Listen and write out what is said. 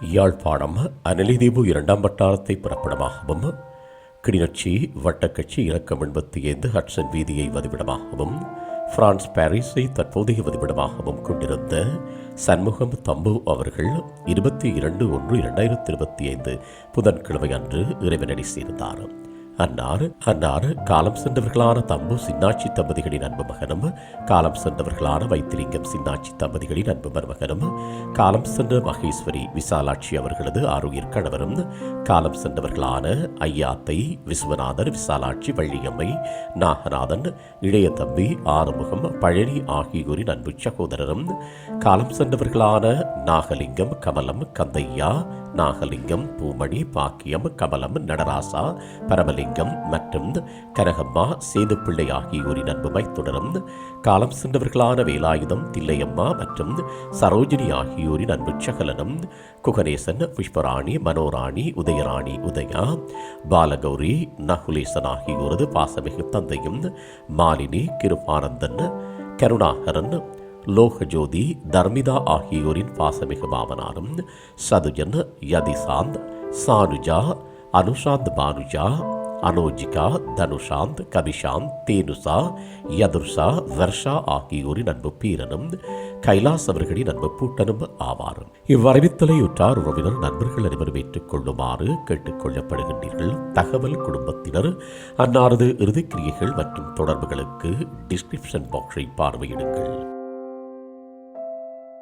யாழ்ப்பாணம் அனலிதீபு இரண்டாம் வட்டாரத்தை புறப்படமாகவும் கிளிநொச்சி வட்டக்கட்சி இலக்கம் எண்பத்தி ஐந்து ஹட்சன் வீதியை வதிவிடமாகவும் பிரான்ஸ் பாரிஸை தற்போதைய வதிவிடமாகவும் கொண்டிருந்த சண்முகம் தம்பு அவர்கள் இருபத்தி இரண்டு ஒன்று இரண்டாயிரத்தி இருபத்தி ஐந்து புதன்கிழமை அன்று இறைவனடி சேர்ந்தார். அன்னாறு அன்னாறு காலம் சென்றவர்களான தம்பு சின்னாட்சி தம்பதிகளின் அன்பு மகனும் காலம் சென்றவர்களான வைத்திலிங்கம் சின்னாட்சி தம்பதிகளின் அன்பு மருமகனும் காலம் சென்ற மகேஸ்வரி விசாலாட்சி அவர்களது ஆரோக்கிய கணவரும் காலம் சென்றவர்களான ஐயாத்தை விஸ்வநாதர் விசாலாட்சி வள்ளியம்மை நாகநாதன் இளைய தம்பி ஆறுமுகம் பழனி ஆகியோரின் அன்பு சகோதரரும் காலம் சென்றவர்களான நாகலிங்கம் கமலம் கந்தையா நாகலிங்கம் பூமணி பாக்கியம் கமலம் நடராசா பரமலிங்கம் மற்றும் கனகம்மா சேதுப்பிள்ளை ஆகியோரின் அன்புமை தொடரும் காலம் சென்றவர்களான வேலாயுதம் தில்லையம்மா மற்றும் சரோஜினி ஆகியோரின் அன்பு சகலனும் குகணேசன் புஷ்பராணி மனோராணி உதயராணி உதயா பாலகௌரி நகுலேசன் ஆகியோரது பாசமிகு தந்தையும் மாலினி கிருபானந்தன் கருணாகரன் லோகஜோதி தர்மிதா ஆகியோரின் பாசமிகு மாமனாரும் சதுஜன் யதிசாந்த் சானுஜா அனுஷாந்த் பானுஜா அனோஜிகா தனுஷாந்த் கபிஷாந்த் தேனுசா யதுர்ஷா வர்ஷா ஆகியோரின் அன்பு பீரனும் கைலாஸ் அவர்களின் அன்பு பூட்டனும் ஆவார். இவ்வரவித்தலையுற்றார் உறவினர் நண்பர்கள் அனைவரும் ஏற்றுக்கொள்ளுமாறு கேட்டுக்கொள்ளப்படுகின்றீர்கள். தகவல் குடும்பத்தினர் அன்னாரது இறுதிக்கிரியைகள் மற்றும் தொடர்புகளுக்கு டிஸ்கிரிப்ஷன் பாக்ஸை பார்வையிடுங்கள்.